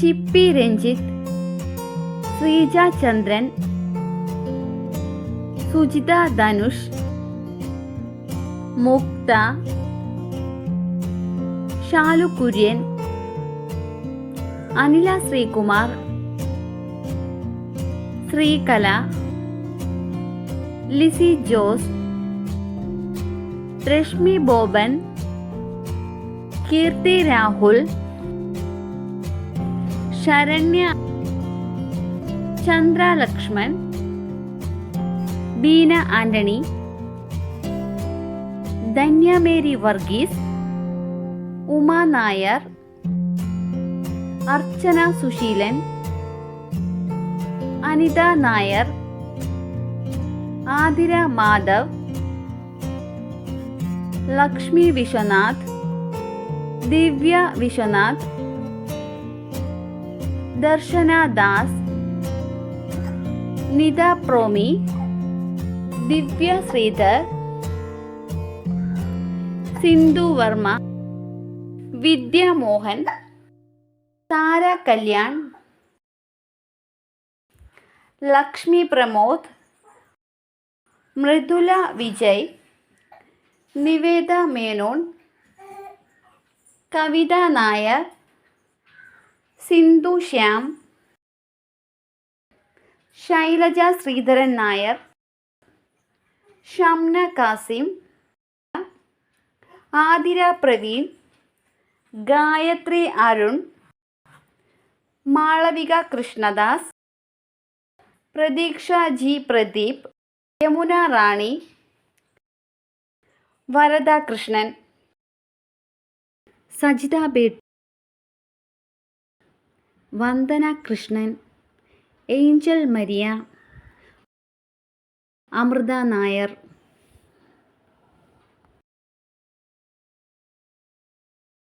ചിപ്പി രഞ്ജിത്ത് ശ്രീജ ചന്ദ്രൻ Sujitha Dhanush Muktha Shalu Kurian Anila Sreekumar Sreekala Lissy Jose Reshmi Boban Keerthi Rahul Saranya Chandra Beena Antony Dhanya Mary Varghese Uma Nair Archana Susheelan Anitha Nair Athira Madhav Lakshmi Viswanath Divya Viswanath Darshana Das Nitha Promi Divya Sreedhar Sindhu Varma Vidya Mohan Thara Kalyan Lakshmi Pramod Mridula Vijay Niveda Menon Kavitha Nair Sindhu Shyam Shailaja Sreedharan Nair Shamna Kasim Athira Praveen Gayathri Arun Malavika Krishnadas Pratheeksha G Pradeep Yamuna Rani Varada Krishnan Sajitha ബേട്ട് വന്ദന കൃഷ്ണൻ ഏഞ്ചൽ മരിയ അമൃത നായർ